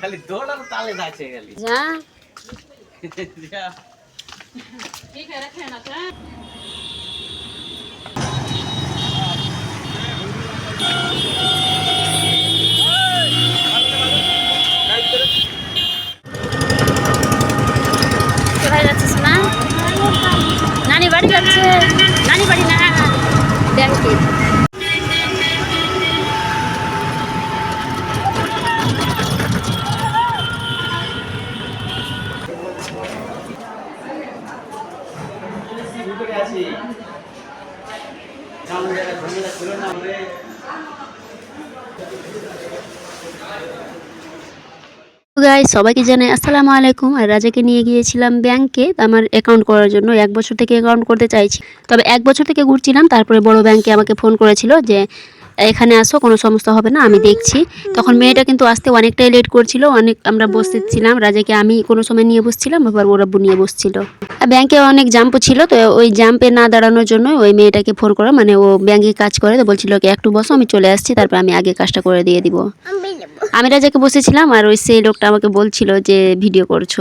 খালি দৌড়ার তালে যাচ্ছে খালি। যা। ঠিক আছে রাখেন আচ্ছা ভিতরে আছি। সবাইকে জানাই আসসালামু আলাইকুম। আর রাজাকে নিয়ে গিয়েছিলাম ব্যাংকে। আমার অ্যাকাউন্ট করার জন্য এক বছর থেকে অ্যাকাউন্ট করতে চাইছি। তবে এক বছর থেকে ঘুরছিলাম, তারপরে বড় ব্যাংকে আমাকে ফোন করেছিল যে এখানে আসো কোনো সমস্যা হবে না আমি দেখছি। তখন মেয়েটা কিন্তু আসতে অনেকটাই লেট করছিল অনেক আমরা বসতেছিলাম রাজাকে আমি কোনো সময় নিয়ে বসছিলাম আবার ওর নিয়ে বসছিল। আর ব্যাংকে অনেক জাম্পও ছিল তো ওই জাম্পে না দাঁড়ানোর জন্য ওই মেয়েটাকে ফোন করা মানে ও ব্যাংকে কাজ করে তো বলছিল কি একটু বসো আমি চলে আসছি তারপর আমি আগে কাজটা করে দিয়ে দিব। আমি রাজাকে বসেছিলাম আর ওই সেই লোকটা আমাকে বলছিল যে ভিডিও করছ।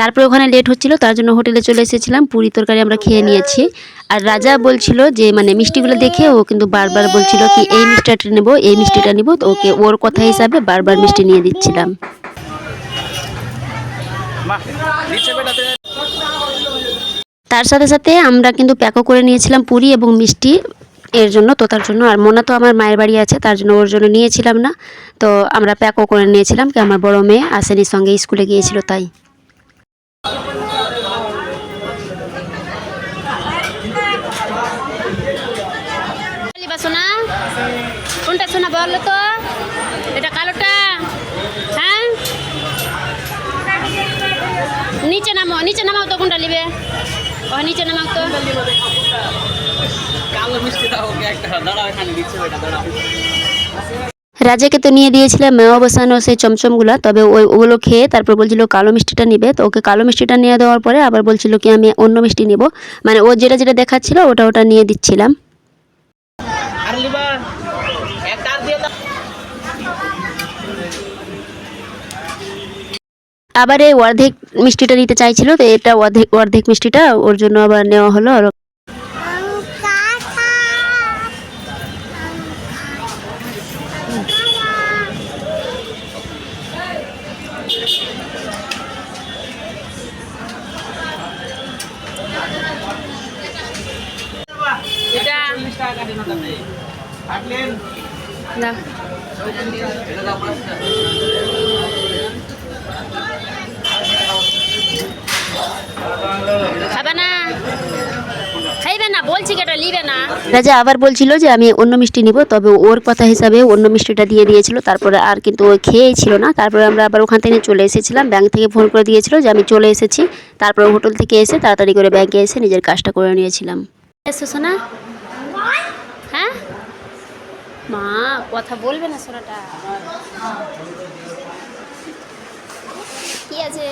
তারপরে ওখানে লেট হচ্ছিল তার জন্য হোটেলে চলে এসেছিলাম পুরি তরকারি আমরা খেয়ে নিয়েছি। আর রাজা বলছিল যে মানে মিষ্টিগুলো দেখে ও কিন্তু বারবার বলছিল কি এই মিষ্টিটা নেব, এই মিষ্টিটা নেব। তো ওকে ওর কথা হিসাবে বারবার মিষ্টি নিয়ে দিচ্ছিলাম। তার সাথে সাথে আমরা কিন্তু প্যাকও করে নিয়েছিলাম পুরি এবং মিষ্টি এর জন্য, তো তার জন্য। আর মোনা তো আমার মায়ের বাড়ি আছে, তার জন্য ওর জন্য নিয়েছিলাম না। তো আমরা প্যাকও করে নিয়েছিলাম, কি আমার বড় মেয়ে আসেনির সঙ্গে স্কুলে গিয়েছিল, তাই সোনা কোনটা সোনা বলল তো? এটা কালোটা? হ্যাঁ? নিচে নামো নিচে নামাও তো কোনটা নিবে? ও নিচে নামাও তো। কালো মিষ্টি দাও ওকে একটা দাঁড়াও এখানে নিচে বেটা দাঁড়াও। রাজাকে তো নিয়ে দিয়েছিলাম মেওয়া বসানো সেই চমচমগুলো তবে ওই ওগুলো খেয়ে তারপর বলছিল কালো মিষ্টিটা নিবে। তো ওকে কালো মিষ্টিটা নিয়ে দেওয়ার পরে আবার বলছিল কি আমি অন্য মিষ্টি নিব। মানে ও যেটা যেটা দেখাচ্ছিল ওটা ওটা নিয়ে দিচ্ছিলাম আর লিবা একটা আর আবার এই অর্ধেক মিষ্টিটা নিতে চাইছিল, তো এটা অর্ধেক অর্ধেক মিষ্টিটা ওর জন্য আবার নেওয়া হলো আর 40 টাকা কাটে নোটাতে কাটলেন এটা দাও পাঁচ টাকা খাবে না। খাইবে না বলছি কেটা নিবে না। রাজা আবার বলছিল যে আমি অন্য মিষ্টি নিব তবে ওর কথা হিসাবে অন্য মিষ্টিটা দিয়ে দিয়েছিল তারপরে আর কিন্তু ও খেয়েই ছিল না। তারপরে আমরা আবার ওখান থেকে চলে এসেছিলাম ব্যাংক থেকে ফোন করে দিয়েছিল যে আমি চলে এসেছি। তারপরে হোটেল থেকে এসে তাড়াতাড়ি করে ব্যাংকে এসে নিজের কাজটা করে নিয়েছিলাম। সোনা হ্যাঁ? মা কথা বলবে না সোনাটা? কি আছে?